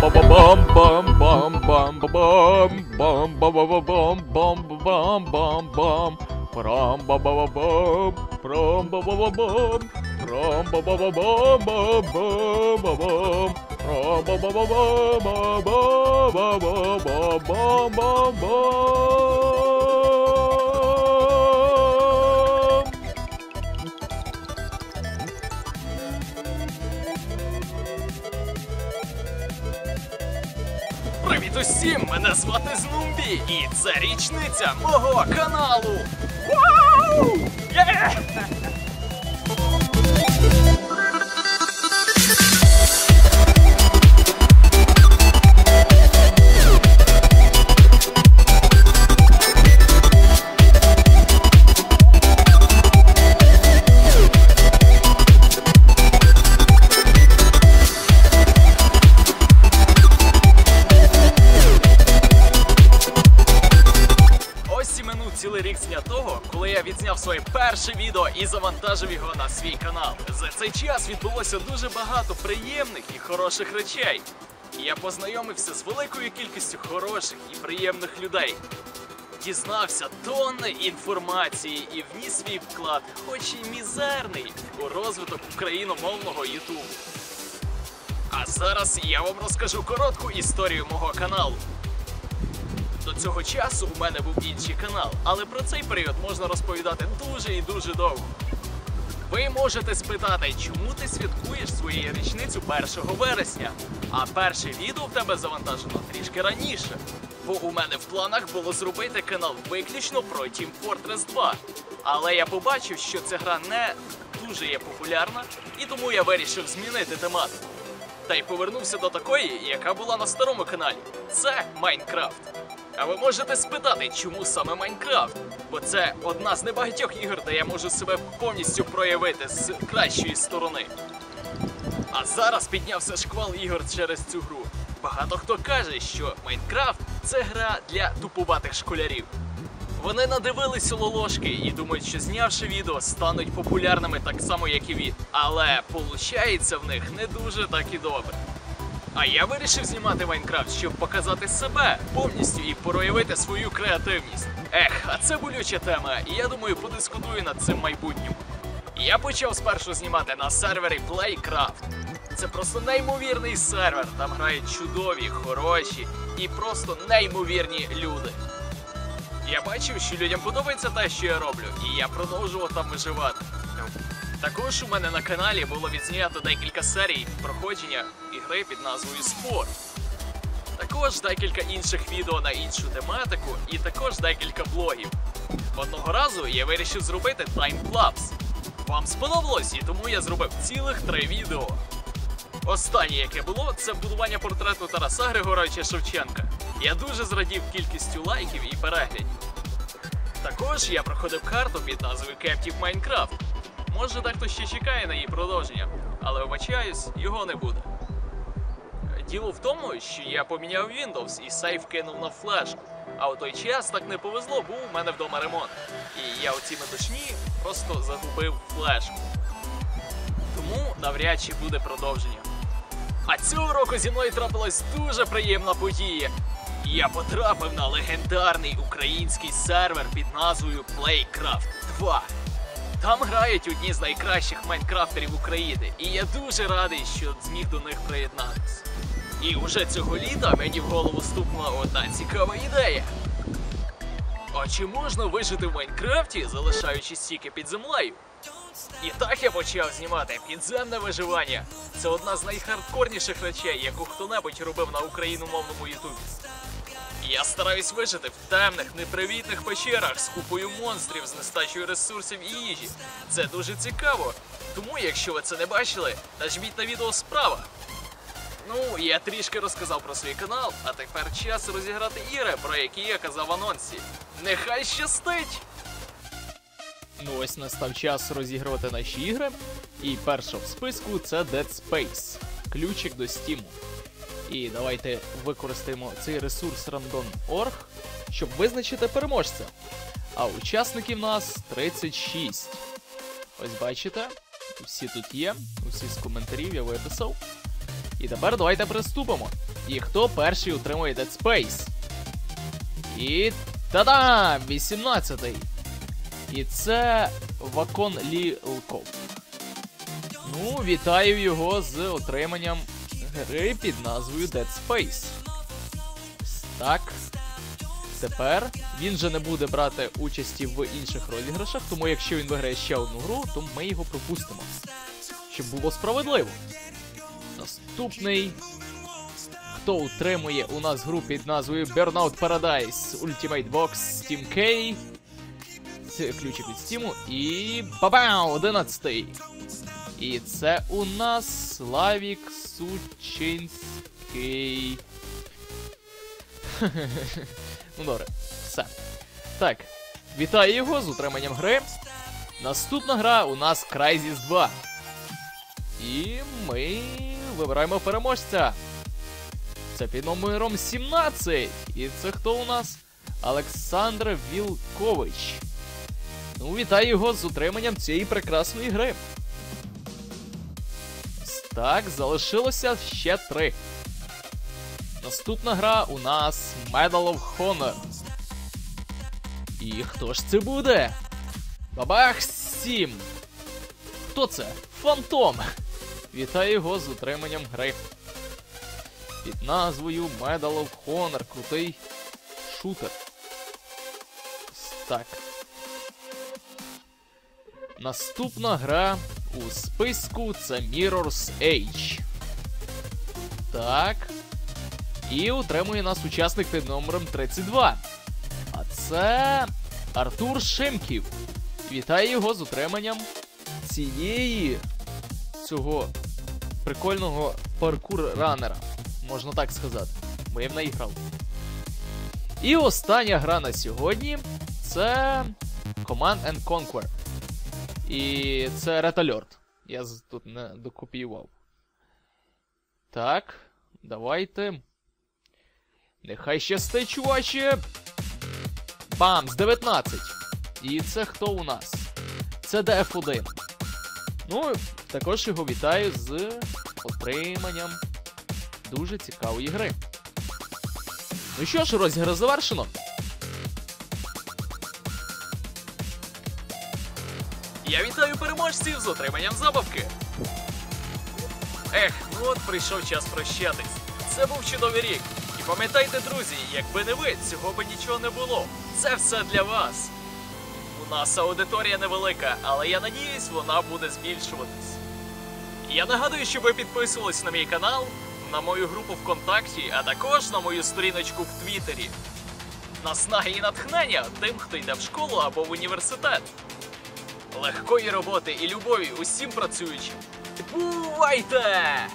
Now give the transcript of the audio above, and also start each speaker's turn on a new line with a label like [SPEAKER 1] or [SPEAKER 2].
[SPEAKER 1] bum bum bum Привіт усім! Мене звати Знумбі, і це річниця мого каналу. Вау! Є! Дня того, коли я відзняв своє перше відео і завантажив його на свій канал. За цей час відбулося дуже багато приємних і хороших речей. Я познайомився з великою кількістю хороших і приємних людей. Дізнався тонни інформації і вніс свій вклад, хоч і мізерний, у розвиток україномовного Ютубу. А зараз я вам розкажу коротку історію мого каналу. До цього часу у мене був інший канал, але про цей період можна розповідати дуже і дуже довго. Ви можете спитати, чому ти святкуєш свою річницю 1 вересня, а перше відео в тебе завантажено трішки раніше. Бо у мене в планах було зробити канал виключно про Team Fortress 2. Але я побачив, що ця гра не дуже є популярна, і тому я вирішив змінити тематику. Та й повернувся до такої, яка була на старому каналі. Це Майнкрафт. А ви можете спитати, чому саме Майнкрафт? Бо це одна з небагатьох ігор, де я можу себе повністю проявити з кращої сторони. А зараз піднявся шквал ігор через цю гру. Багато хто каже, що Майнкрафт це гра для тупуватих школярів. Вони надивились лолошки і думають, що знявши відео, стануть популярними так само, як і він. Але получається в них не дуже так і добре. А я вирішив знімати Майнкрафт, щоб показати себе повністю і проявити свою креативність. Ех, а це болюча тема, і я думаю, подискутую над цим майбутнім. Я почав спершу знімати на сервері Playcraft. Це просто неймовірний сервер. Там грають чудові, хороші і просто неймовірні люди. Я бачив, що людям подобається те, що я роблю, і я продовжував там виживати. Також у мене на каналі було відзнято декілька серій проходження ігри під назвою Спор. Також декілька інших відео на іншу тематику, і також декілька блогів. Одного разу я вирішив зробити таймлапс. Вам сподобалось, і тому я зробив цілих три відео. Останнє, яке було, це будування портрету Тараса Григоровича Шевченка. Я дуже зрадів кількістю лайків і переглядів. Також я проходив карту під назвою Captive Minecraft. Може, дехто ще чекає на її продовження, але вибачаюсь, його не буде. Діло в тому, що я поміняв Windows і сейф кинув на флешку. А у той час так не повезло, був у мене вдома ремонт. І я у цій метушні просто загубив флешку. Тому навряд чи буде продовження. А цього року зі мною трапилась дуже приємна подія. Я потрапив на легендарний український сервер під назвою Playcraft 2. Там грають одні з найкращих майнкрафтерів України, і я дуже радий, що зміг до них приєднатися. І уже цього літа мені в голову стукнула одна цікава ідея. А чи можна вижити в Майнкрафті, залишаючись тільки під землею? І так я почав знімати підземне виживання. Це одна з найхардкорніших речей, яку хто-небудь робив на україномовному ютубі. Я стараюсь вижити в темних, непривітних печерах з купою монстрів, з нестачею ресурсів і їжі. Це дуже цікаво. Тому, якщо ви це не бачили, нажміть на відео справа. Ну, я трішки розказав про свій канал, а тепер час розіграти ігри, про які я казав в анонсі. Нехай щастить! Ну ось настав час розігрувати наші ігри. І перша в списку це Dead Space. Ключик до Steam. І давайте використаємо цей ресурс random.org, щоб визначити переможця. А учасників нас 36. Ось бачите, всі тут є, усі з коментарів я виписав. І тепер давайте приступимо. І хто перший отримує Dead Space? І та-дам! 18-й. І це Вакон Лілков. Ну, вітаю його з отриманням гри під назвою Dead Space. Так. Тепер він же не буде брати участі в інших розіграшах, тому якщо він виграє ще одну гру, то ми його пропустимо. Щоб було справедливо. Наступний. Хто утримує у нас гру під назвою Burnout Paradise Ultimate Box Steam K. Це ключик від Стіму. І. Бабау! 11. І це у нас Славік Сучинський. ну добре, все. Так, вітаю його з утриманням гри. Наступна гра у нас Crysis 2. І ми вибираємо переможця. Це під номером 17. І це хто у нас? Олександр Вілкович. Ну, вітаю його з утриманням цієї прекрасної гри. Так, залишилося ще три. Наступна гра у нас Medal of Honor. І хто ж це буде? Бабах 7. Хто це? Фантом. Вітаю його з утриманням гри. Під назвою Medal of Honor. Крутий шутер. Так. Наступна гра у списку це Mirror's Age. Так. І утримує нас учасник під номером 32. А це Артур Шимків. Вітаю його з утриманням цієї цього прикольного паркур-ранера. Можна так сказати. Бо я в неї грав. І остання гра на сьогодні це Command and Conquer. І це Red Alert. Я тут не докопіював. Так, давайте. Нехай щастить, чуваче. Бам! З 19. І це хто у нас? Це DF1. Ну, також його вітаю з отриманням дуже цікавої гри. Ну що ж, розіграш завершено. Я вітаю переможців з отриманням забавки. Ех, ну от прийшов час прощатись. Це був чудовий рік. І пам'ятайте, друзі, якби не ви, цього би нічого не було. Це все для вас. У нас аудиторія невелика, але я надіюсь, вона буде збільшуватись. Я нагадую, щоб ви підписувались на мій канал, на мою групу ВКонтакті, а також на мою сторіночку в Твіттері. Наснаги і натхнення тим, хто йде в школу або в університет. Легкої роботи і любові усім працюючим. Бувайте!